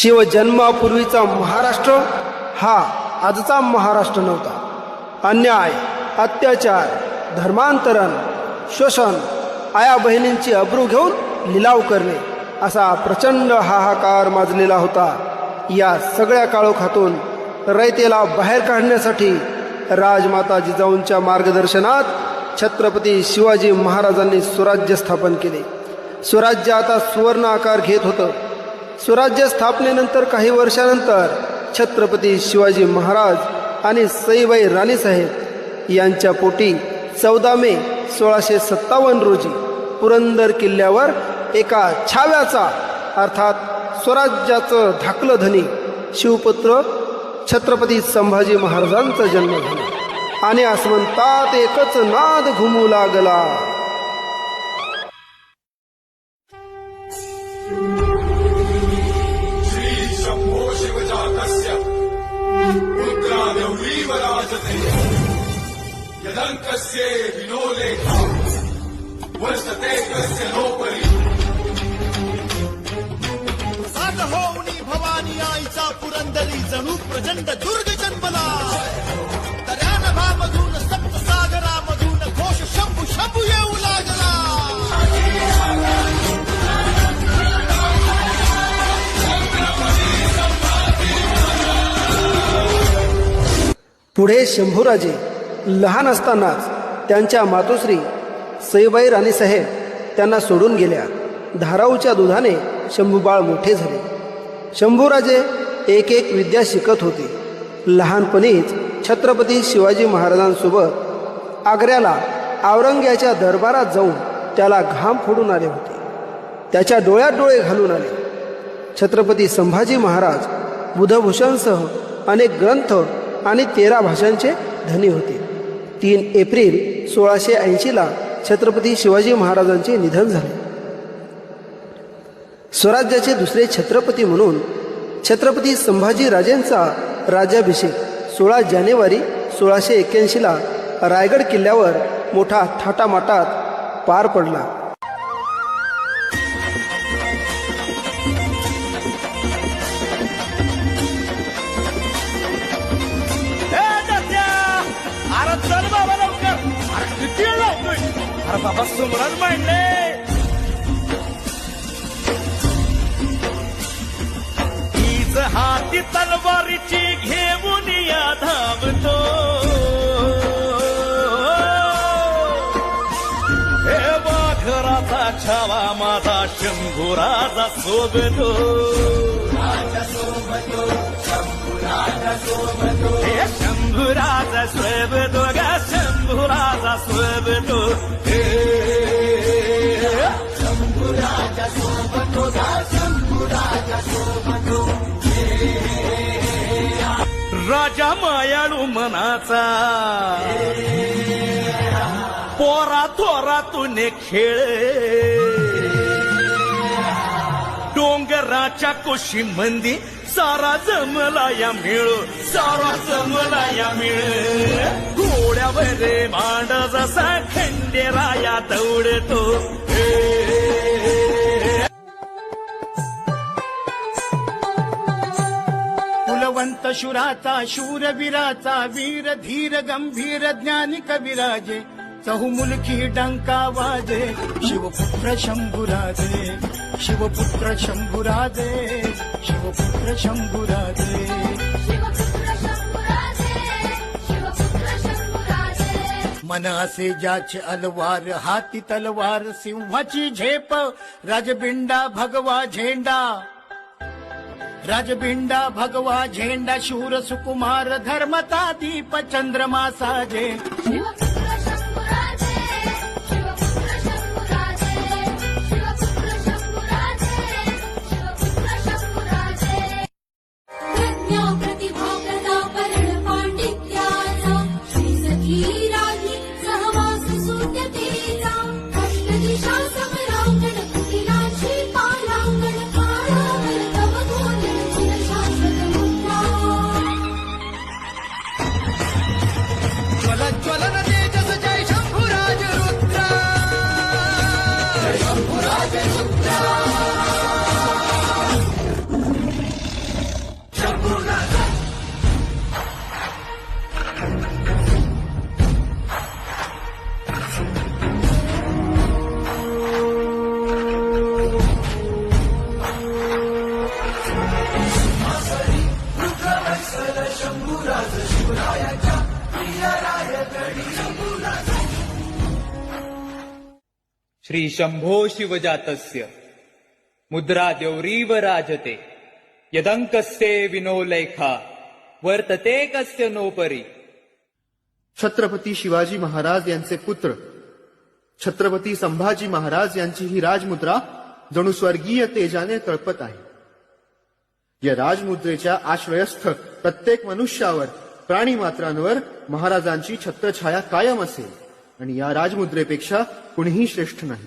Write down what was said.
शिवजन्मापूर्वीचा महाराष्ट्र हा आजचा महाराष्ट्र नव्हता. अन्याय अत्याचार धर्मांतरण शोषण आया बहिणींची अब्रू घेऊन लिलाव करणे असा प्रचंड हाहाकार माजलेला होता. या सगळ्या काळोखातून रयतेला बाहेर काढण्यासाठी राजमाता जिजाऊंच्या मार्गदर्शनात छत्रपती शिवाजी महाराजांनी स्वराज्य स्थापन केले. स्वराज्य आता सुवर्ण आकार घेत होतं. स्वराज्य स्थापनेनंतर काही वर्षानंतर छत्रपती शिवाजी महाराज आणि सईबाई राणीसाहेब यांच्या पोटी चौदा मे सोळाशे सत्तावन्न रोजी पुरंदर किल्ल्यावर एका छाव्याचा अर्थात स्वराज्याचं धाकलं धनी शिवपुत्र छत्रपती संभाजी महाराजांचा जन्म झाला. आणि आसमंतात एकच नाद घुमू लागला. रुद्रादौरीव राजते यदङ्कस्य विनोलेखा वर्षते कस्य नोपरि सात होऊनी भवानी आईचा पुरंदरी जणू प्रचंड पुढे शंभूराजे लहान असतानाच त्यांच्या मातोश्री सईबाई राणीसाहेब त्यांना सोडून गेल्या. धाराऊच्या दुधाने शंभूबाळ मोठे झाले. शंभूराजे एक एक विद्या शिकत होते. लहानपणीच छत्रपती शिवाजी महाराजांसोबत आग्र्याला औरंग्याच्या दरबारात जाऊन त्याला घाम फोडून आले होते. त्याच्या डोळ्यात डोळे घालून आले. छत्रपती संभाजी महाराज बुधभूषणसह अनेक ग्रंथ आणि तेरा भाषांचे धनी होते. तीन एप्रिल सोळाशे ऐंशीला छत्रपती शिवाजी महाराजांचे निधन झाले. स्वराज्याचे दुसरे छत्रपती म्हणून छत्रपती संभाजी राजेंचा राज्याभिषेक सोळा जानेवारी सोळाशे एक्क्याऐंशीला रायगड किल्ल्यावर मोठा थाटामाटात पार पडला. अरे बाबा सुमरन मांडले हीच हाती तलवारीची घेऊन या धावतो. हे वाघराचा छावा माझा शंभुराजा सोबतो हे शंभुराजा सोबतो ग शंभुराजा सोबतो हे राजा मायाळू मनाचा. पोरा थोरा तुने खेळ. डोंगराच्या कोशी मंदी सारा जमला या मिळ सारा जमला या मिळ. घोड्यावर भांड जसा खंडेराया दौडतो. कुलवंत शुराचा शूरवीराचा वीर धीर गंभीर ज्ञानी कविराजे चहुमुलकी डंका वाजे शिवपुत्र शंभुराजे. शिवपुत्र शंभुराजे शिवपुत्र शंभुराजे. मनासे ज्याचे अलवार हाती तलवार सिंहाची झेप राजबिंडा भगवा झेंडा. राजबिंडा भगवा झेंडा शूर सुकुमार धर्मता दीप चंद्रमा श्री शंभो शिवजातस्य मुद्रा देवरीव राजते। यदंकस्ये विनोलेखा वर्तते कस्य नोपरी। छत्रपती शिवाजी महाराज यांचे पुत्र छत्रपती संभाजी महाराज यांची ही राजमुद्रा जणू स्वर्गीय तेजाने तळपत आहे. या राजमुद्रेच्या आश्रयस्थ प्रत्येक मनुष्यावर प्राणी मात्रांवर महाराजांची छत्रछाया कायम असेल. आणि या राजमुद्रेपेक्षा कुणीही श्रेष्ठ नाही.